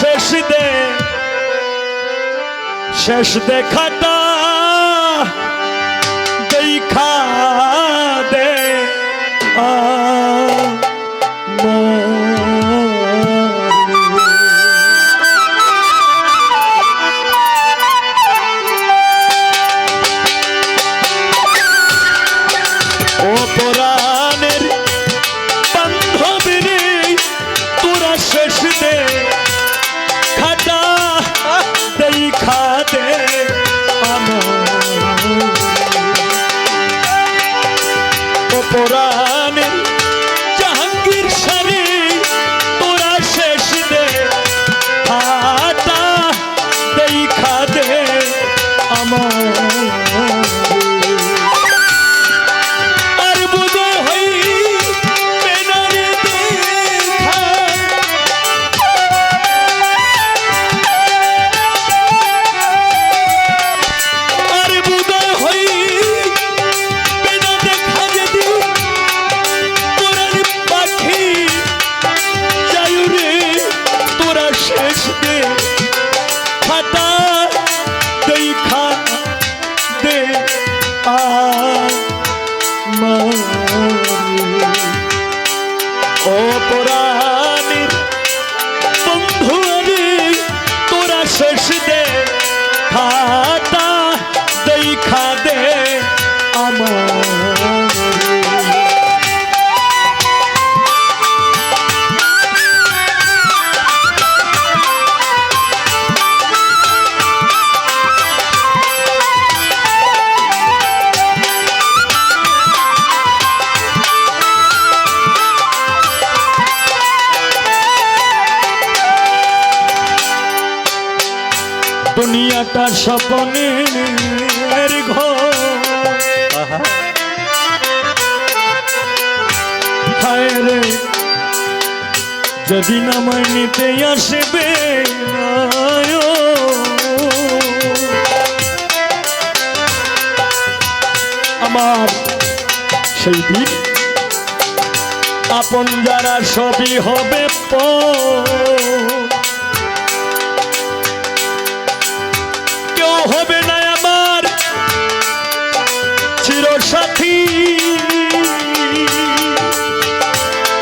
শেষ দে। শেষ দেখাটা দেখা দে। ও দুনিয়াটা স্বপনের ঘর। যদি নামায় নিতে আসবে আমার সেই দিন আপন যারা সবই হবে পর। হবে না আমার। চিরসাথী।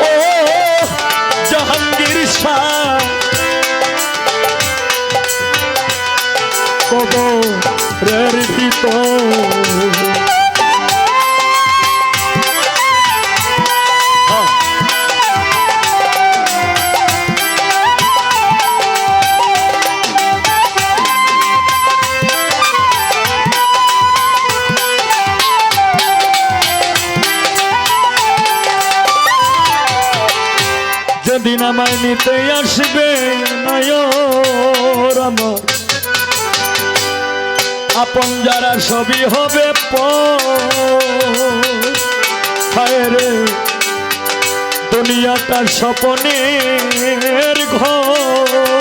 ও জাহাঙ্গীর শাহ। কবরের ভিতর যেদিন আমায় নিতে আসবে। নয়র আমার আপন যারা সবই হবে রে দুনিয়াটা স্বপনের ঘর।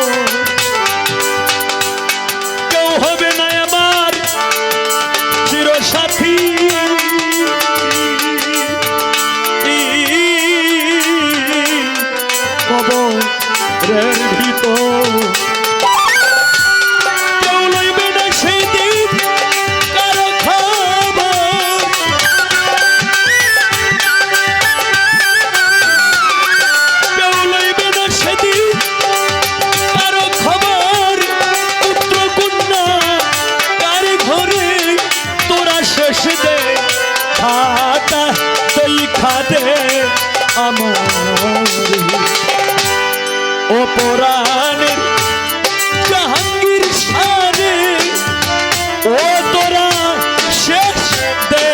আমার ও পুরাণের জাহাঙ্গীর সারে ও তোরা শেষ দে।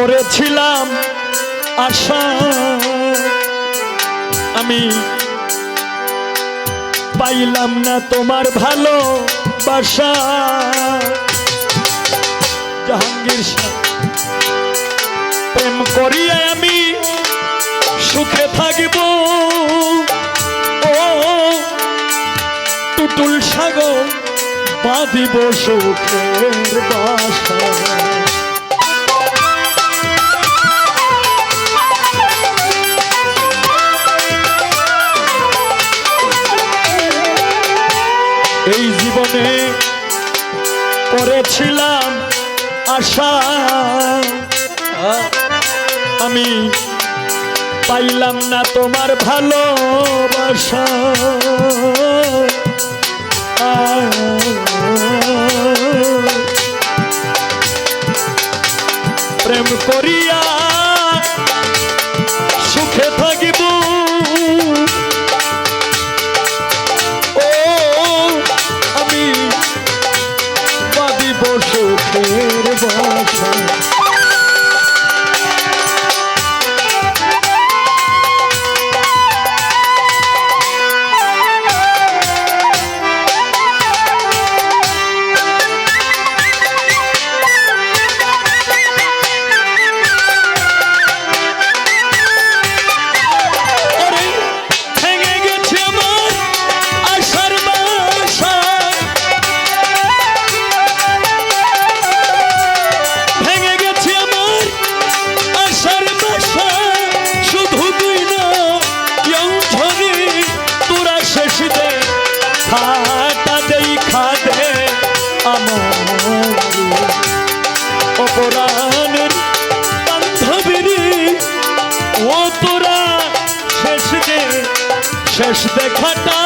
করেছিলাম আশা। আমি পাইলাম না তোমার ভালো বাসা। জাহাঙ্গীর প্রেম করিয়া আমি সুখে থাকিব। ও টুটুল সাগর বাঁধিব সুখের বাসা। করেছিলাম আশা। আমি পাইলাম না তোমার ভালোবাসা। শেষ দেখাটা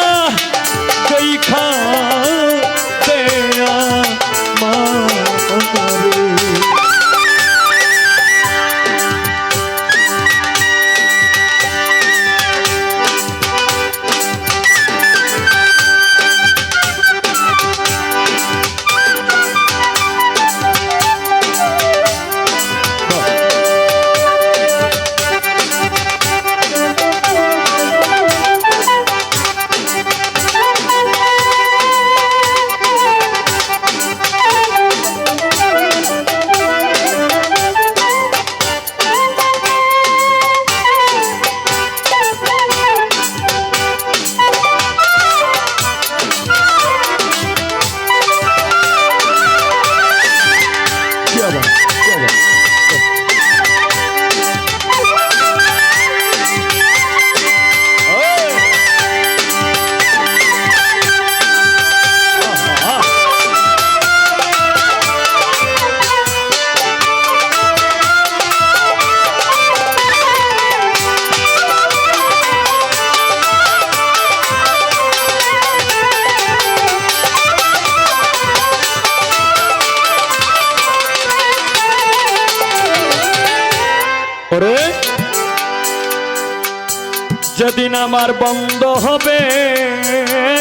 যেদিন আমার বন্ধ হবে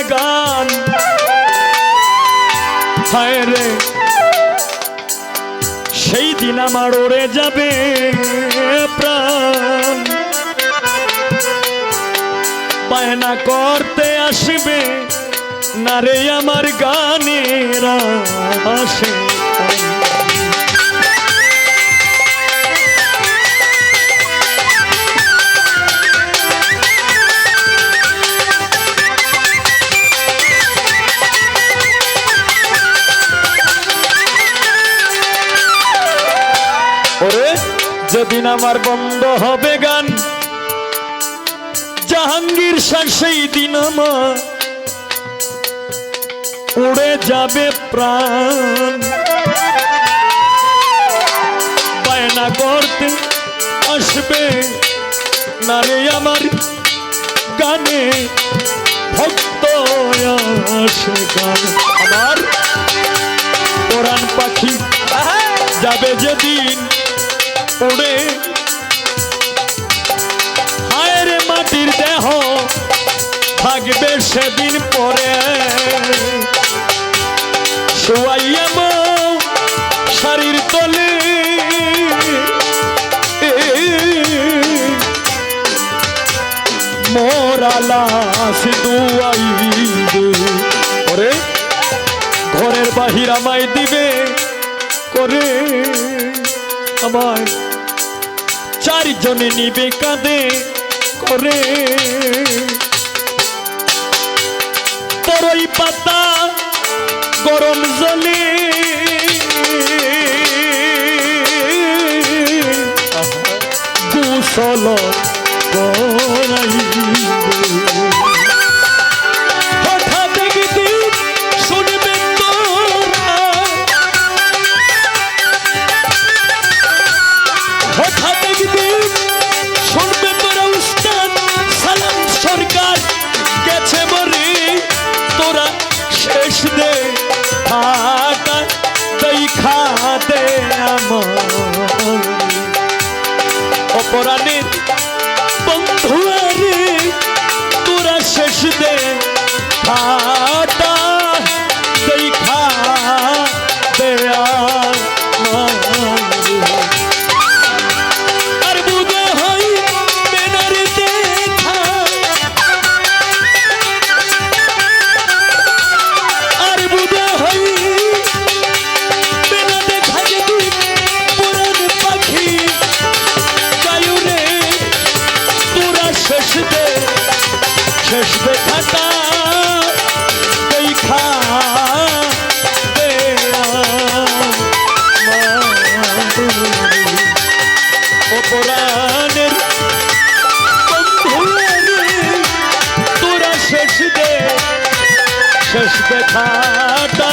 গান। রে। সেই দিন আমার ওরে যাবে প্রাণ। পায়না করতে আসবে না রে আমার গানের আসে যেদিন আমার বন্ধ হবে গান। জাহাঙ্গীর শাহ সেই দিন আমার উড়ে যাবে প্রাণ। বায়না করতে আসবে না রে আমার গানে ভক্ত আসে গান। আমার কোরআন পাখি যাবে যেদিন পড়ে। হায়ের মাটির দেহ থাকবে সেদিন পরে। শোয়াইয়া শাড়ির তলে। মোরালাস দুয়াইবে। ঘরের বাহির আমায় দিবে করে। আমায় চারিজনে নিবে কাঁদে করে। তরই পাতা গরম জলে। গোসল করাই পরাণের বন্ধু তোরা শেষ দে। মুর্শিদে শেষ দেখাটা